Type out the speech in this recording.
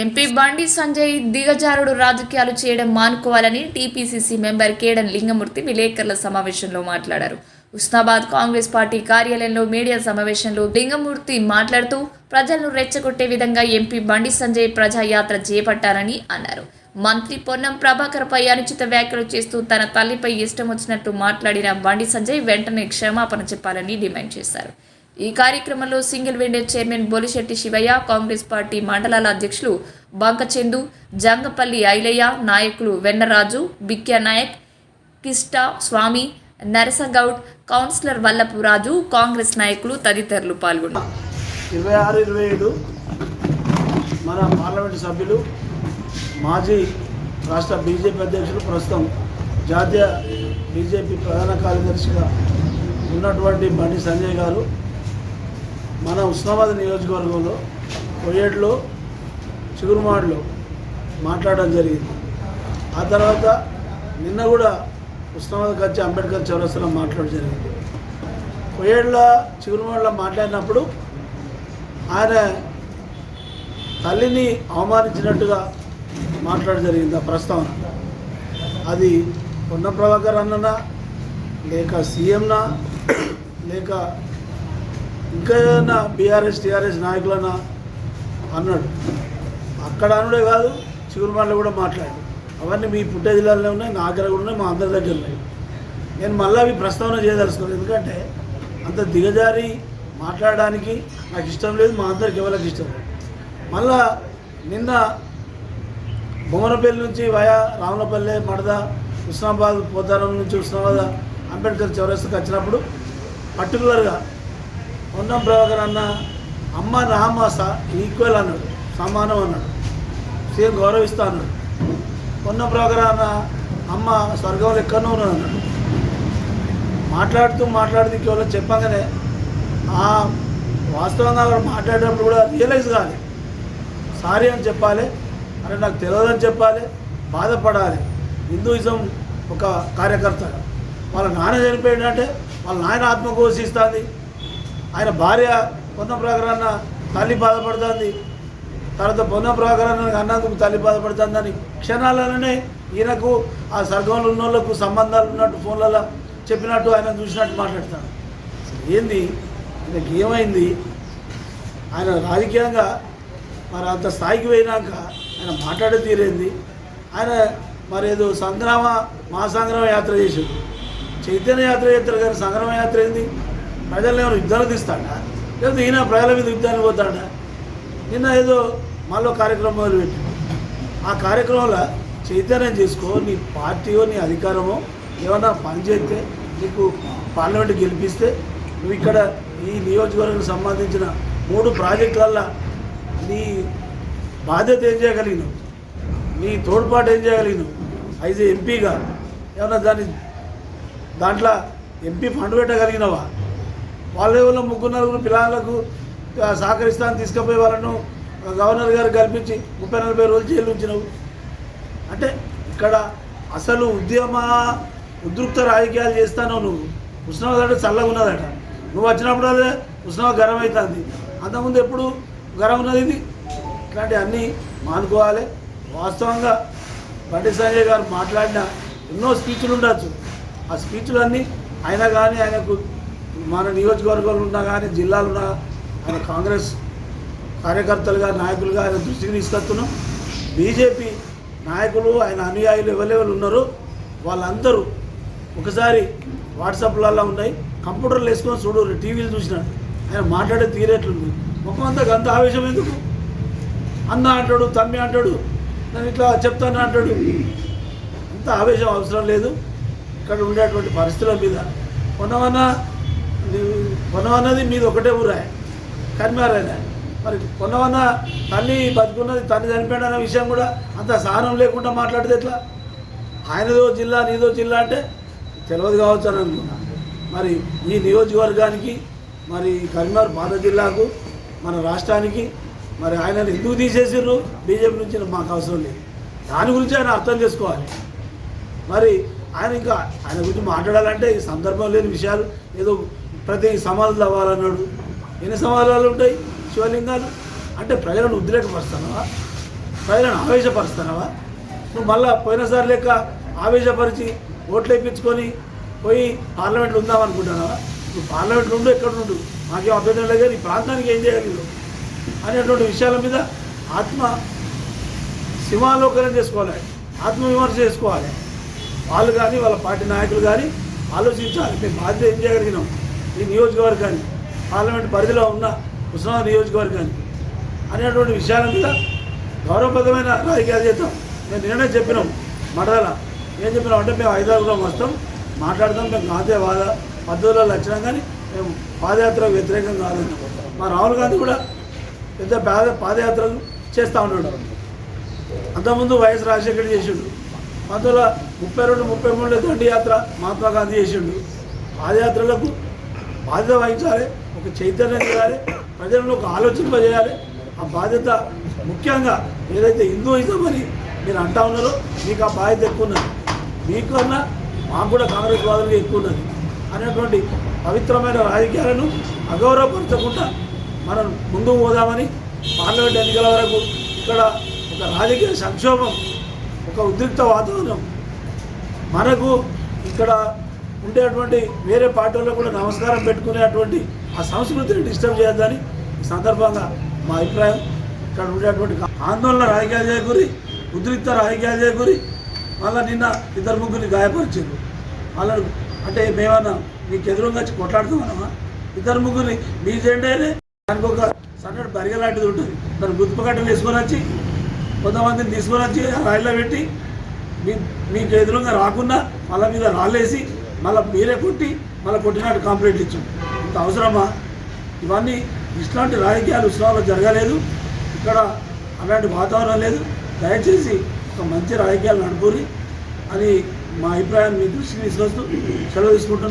MP Bandi Sanjay దిగజారుడు రాజకీయాలు చేయడం మానుకోవాలని టీపీసీసీ మెంబర్ కేడన్ లింగమూర్తి విలేకరుల సమావేశంలో మాట్లాడారు. ఉస్నాబాద్ కాంగ్రెస్ పార్టీ కార్యాలయంలో మీడియా సమావేశంలో లింగమూర్తి మాట్లాడుతూ ప్రజలను రెచ్చగొట్టే విధంగా ఎంపీ బండి సంజయ్ ప్రజాయాత్ర చేపట్టారని అన్నారు. మంత్రి పొన్నం ప్రభాకర్పై అనుచిత వ్యాఖ్యలు చేస్తూ తన తల్లిపై ఇష్టం వచ్చినట్టు మాట్లాడిన బండి సంజయ్ వెంటనే క్షమాపణ చెప్పాలని డిమాండ్ చేశారు. ఈ కార్యక్రమంలో single window chairman Bolishetti Sivaiah Congress party మండలాల అధ్యక్షులు బంకచెందు జంగపల్లి ఐలయ్య నాయకులు వెన్నరాజు బిక్య నాయక్ కిష్టా స్వామి నరసగౌడ్ కౌన్సిలర్ వల్లపు రాజు కాంగ్రెస్ నాయకులు తదితరులు పాల్గొన్నారు. ఇరవై ఆరు ఇరవై ఏడు మన పార్లమెంటు సభ్యులు మాజీ రాష్ట్ర బీజేపీ అధ్యక్షులు ప్రస్తుతం జాతీయ బీజేపీ ప్రధాన కార్యదర్శిగా ఉన్నటువంటి బండి సంజయ్ గారు మన ఉస్మానాబాద్ నియోజకవర్గంలో కొయ్యేడులో చిగురుమాడలో మాట్లాడడం జరిగింది. ఆ తర్వాత నిన్న కూడా ఉస్మానాబాద్కి వచ్చి అంబేద్కర్ చౌరస్తాలో మాట్లాడడం జరిగింది. కొయ్యేడులో చిగురుమాడలో మాట్లాడినప్పుడు ఆయన తల్లిని అవమానించినట్టుగా మాట్లాడడం జరిగింది ఆ ప్రస్తావన. అది పొన్న ప్రభాకర్ అన్ననా లేక సీఎంనా లేక ఇంకా ఏదైనా బీఆర్ఎస్ టీఆర్ఎస్ నాయకులనా అన్నాడు. అక్కడ అనుడే కాదు చిగురుమాటలో కూడా మాట్లాడాడు. అవన్నీ మీ పుట్టే జిల్లాలో ఉన్నాయి నా దగ్గర కూడా ఉన్నాయి మా అందరి దగ్గర ఉన్నాయి. నేను మళ్ళీ అవి ప్రస్తావన చేయదలుచుకోలేదు ఎందుకంటే అంత దిగజారి మాట్లాడడానికి నాకు ఇష్టం లేదు మా అందరికి ఎవరికి ఇష్టం లేదు. మళ్ళా నిన్న బొమ్మనపల్లి నుంచి వయా రామలపల్లె మడద ఉస్మాబాద్ పోతారం నుంచి ఉస్మాబాద్ అంబేద్కర్ చౌరస్తకు వచ్చినప్పుడు పర్టికులర్గా పొన్నం ప్రభాకర్ అన్న అమ్మ నామ ఈక్వల్ అన్నాడు సమానం అన్నాడు. సేమ్ గౌరవిస్తా అన్నాడు. పొన్నం ప్రభాకర్ అన్న అమ్మ స్వర్గంలో ఎక్కడో ఉన్నది అన్నాడు. మాట్లాడుతూ మాట్లాడుతూ ఇంకెవరో చెప్పగానే ఆ వాస్తవంగా మాట్లాడేటప్పుడు కూడా రియలైజ్ కావాలి సారీ అని చెప్పాలి అరే నాకు తెలియదని చెప్పాలి బాధపడాలి. హిందూయిజం ఒక కార్యకర్త. వాళ్ళ నాన్న చనిపోయిందంటే వాళ్ళ నాయన ఆత్మ ఘోషిస్తుంది ఆయన భార్య పొన్నం ప్రకారాన్న తల్లి బాధపడుతుంది. తర్వాత పొన్నం ప్రకారాన్న అన్నందుకు తల్లి బాధపడుతుందని క్షణాలలోనే ఈయనకు ఆ సర్గంలో ఉన్న వాళ్ళకు సంబంధాలు ఉన్నట్టు ఫోన్లలో చెప్పినట్టు ఆయన చూసినట్టు మాట్లాడతాడు. ఏంది? ఆయనకి ఏమైంది? ఆయన రాజకీయంగా మరి అంత స్థాయికి పోయినాక ఆయన మాట్లాడే తీరేంది ఆయన మరి ఏదో సంగ్రామ మహాసంగ్రామ యాత్ర చేసాడు చైతన్య యాత్ర చేస్తారు కానీ సంగ్రామ యాత్ర ఏంది? ప్రజలను ఏమైనా యుద్ధాలు తీస్తాడా? లేదా ఈయన ప్రజల మీద యుద్ధానికి పోతాడా? నిన్న ఏదో మళ్ళీ కార్యక్రమం మొదలుపెట్టాడు ఆ కార్యక్రమంలో చైతన్యం చేసుకో నీ పార్టీయో నీ అధికారమో ఏమన్నా పని చేస్తే నీకు పార్లమెంట్ గెలిపిస్తే నువ్వు ఇక్కడ ఈ నియోజకవర్గానికి సంబంధించిన మూడు ప్రాజెక్టులల్లో నీ బాధ్యత ఏం చేయగలిగినావు? నీ తోడ్పాటు ఏం చేయగలిగినావు? అయితే ఎంపీగా ఏమన్నా దాన్ని దాంట్లో ఎంపీ ఫండ్ పెట్టగలిగినవా? వాళ్ళ ఎవరో ముగ్గురు నలుగురు పిల్లలకు సహకరిస్తాను తీసుకుపోయి వాళ్ళను గవర్నర్ గారు కల్పించి ముప్పై నలభై రోజులు జైలు ఉంచినావు. అంటే ఇక్కడ అసలు ఉద్యమ ఉద్రిక్త రాజకీయాలు చేస్తానో నువ్వు. ఉష్ణోగ్రత చల్లగా ఉన్నదట. నువ్వు వచ్చినప్పుడు అదే ఉష్ణోగ్రత గరం అవుతుంది. అంతకుముందు ఎప్పుడు గరం ఉన్నది ఇది? ఇట్లాంటి అన్నీ మానుకోవాలి. వాస్తవంగా బండి సంజయ్ గారు మాట్లాడిన ఎన్నో స్పీచ్లు ఉండొచ్చు. ఆ స్పీచ్లు అన్నీ ఆయన కానీ ఆయనకు మన నియోజకవర్గాలు ఉన్నా కానీ జిల్లాలు ఉన్నా ఆయన కాంగ్రెస్ కార్యకర్తలుగా నాయకులుగా ఆయన దృష్టికి తీసుకొస్తున్నాం. బీజేపీ నాయకులు ఆయన అనుయాయులు ఎవరెవరు ఉన్నారో వాళ్ళందరూ ఒకసారి వాట్సాప్లలో ఉన్నాయి. కంప్యూటర్లు వేసుకొని చూడు టీవీలు చూసినాడు ఆయన మాట్లాడే తీరేట్లుంది ముఖం అంతా గంత ఆవేశం ఎందుకు? అన్న అంటాడు తమ్మి అంటాడు నేను ఇట్లా చెప్తాను అంటాడు. అంత ఆవేశం అవసరం లేదు. ఇక్కడ ఉండేటువంటి పరిస్థితుల మీద. కొనవన్న కొనవన్నది మీది ఒకటే ఊరాయి కనిమారాయన మరి కొన్నవన్న తల్లి బతుకున్నది తల్లి చనిపోయిన విషయం కూడా అంత సహనం లేకుండా మాట్లాడితే ఎట్లా? ఆయనదో జిల్లా నీదో జిల్లా అంటే తెలియదు కావచ్చు అని అనుకున్నా. మరి ఈ నియోజకవర్గానికి మరి కరీంనగర్ పాత జిల్లాకు మన రాష్ట్రానికి మరి ఆయన ఎందుకు తీసేసిర్రు? బీజేపీ నుంచి మాకు అవసరం లేదు. దాని గురించి ఆయన అర్థం చేసుకోవాలి. మరి ఆయన ఇంకా ఆయన గురించి మాట్లాడాలంటే ఈ సందర్భం లేని విషయాలు ఏదో ప్రతి సమాధులు అవ్వాలన్నాడు. ఎన్ని సమాధానాలు ఉంటాయి? శివలింగాలు. అంటే ప్రజలను ఉద్రేకపరుస్తావా ప్రజలను ఆవేశపరుస్తున్నావా నువ్వు మళ్ళా పోయినసారి లెక్క ఆవేశపరిచి ఓట్లు వేయించుకొని పోయి పార్లమెంట్లో ఉందామనుకుంటున్నావా? నువ్వు పార్లమెంట్లో ఉండు ఎక్కడ ఉండు. మాకేం అభ్యంతరం లేదు కానీ ఈ ప్రాంతానికి ఏం చేయగలరు అనేటువంటి విషయాల మీద ఆత్మ సింహాలోకనం చేసుకోవాలి. ఆత్మవిమర్శ చేసుకోవాలి. వాళ్ళు కానీ వాళ్ళ పార్టీ నాయకులు కానీ ఆలోచించాలి. మేము బాధ్యత ఏం చేయగలిగినాం? ఈ నియోజకవర్గాన్ని పార్లమెంట్ పరిధిలో ఉన్న ఉస్మానాబాద్ నియోజకవర్గానికి అనేటువంటి విషయాల మీద గౌరవప్రదమైన రాజకీయాలు చేద్దాం మేము నిన్ననే చెప్పినాం మడదల ఏం చెప్పినాం అంటే మేము హైదరాబాద్లో వస్తాం మాట్లాడతాం మేము గాంధీ వాద పద్ధతులలో వచ్చినాం కానీ మేము పాదయాత్ర వ్యతిరేకం కాదని మా రాహుల్ గాంధీ కూడా పెద్ద పాద పాదయాత్రలు చేస్తూ ఉన్నాడు. అంతకుముందు వైఎస్ రాజశేఖర్ చేసిండు. పంతొమ్మిది ముప్పై రెండు ముప్పై మూడులో దండి యాత్ర మహాత్మా గాంధీ చేసిండు. పాదయాత్రలకు బాధ్యత వహించాలి ఒక చైతన్యం చేయాలి ప్రజలను ఒక ఆలోచింపజేయాలి. ఆ బాధ్యత ముఖ్యంగా ఏదైతే హిందూయిజం అని మీరు అంటా ఉన్నారో మీకు ఆ బాధ్యత ఎక్కువ ఉన్నది. మీకన్నా మాకు కూడా కాంగ్రెస్ వాదులుగా ఎక్కువ ఉన్నది. అనేటువంటి పవిత్రమైన రాజకీయాలను అగౌరవపరచకుండా మనం ముందుకు పోదామని పార్లమెంట్ ఎన్నికల వరకు ఇక్కడ ఒక రాజకీయ సంక్షోభం ఒక ఉద్రిక్త వాతావరణం మనకు ఇక్కడ ఉండేటువంటి వేరే పార్టీల్లో కూడా నమస్కారం పెట్టుకునేటువంటి ఆ సంస్కృతిని డిస్టర్బ్ చేయొద్దని ఈ సందర్భంగా మా అభిప్రాయం. ఇక్కడ ఉండేటువంటి ఆందోళన రాజకీయాలు చేకూరి ఉద్రిక్త రాజకీయాలు చేకూరి మళ్ళీ నిన్న ఇద్దరు ముగ్గురిని గాయపరిచారు. వాళ్ళ అంటే మేమన్నా మీకు ఎదురుగా వచ్చి కొట్లాడుతామన్నా ఇద్దరు ముగ్గురిని మీ జెండానే దానికి ఒక సన్నటి బరిగ లాంటిది ఉంటుంది. దాన్ని గుర్తుపగట్టలు వేసుకొని వచ్చి కొంతమందిని తీసుకొని వచ్చి ఆ రాయిలో పెట్టి మీ మీకు ఎదురుగా రాకుండా వాళ్ళ మీద రాళ్ళేసి మళ్ళీ మీరే కొట్టి మళ్ళీ కొట్టినట్టు కంప్లైంట్ ఇచ్చాం. ఇంత అవసరమా? ఇవన్నీ ఇట్లాంటి రాజకీయాలు ఉత్సవాలు జరగలేదు. ఇక్కడ అలాంటి వాతావరణం లేదు. దయచేసి ఒక మంచి రాజకీయాలు నడుపురి అని మా అభిప్రాయం మీ దృష్టికి తీసుకొస్తూ సెలవు తీసుకుంటున్నాను.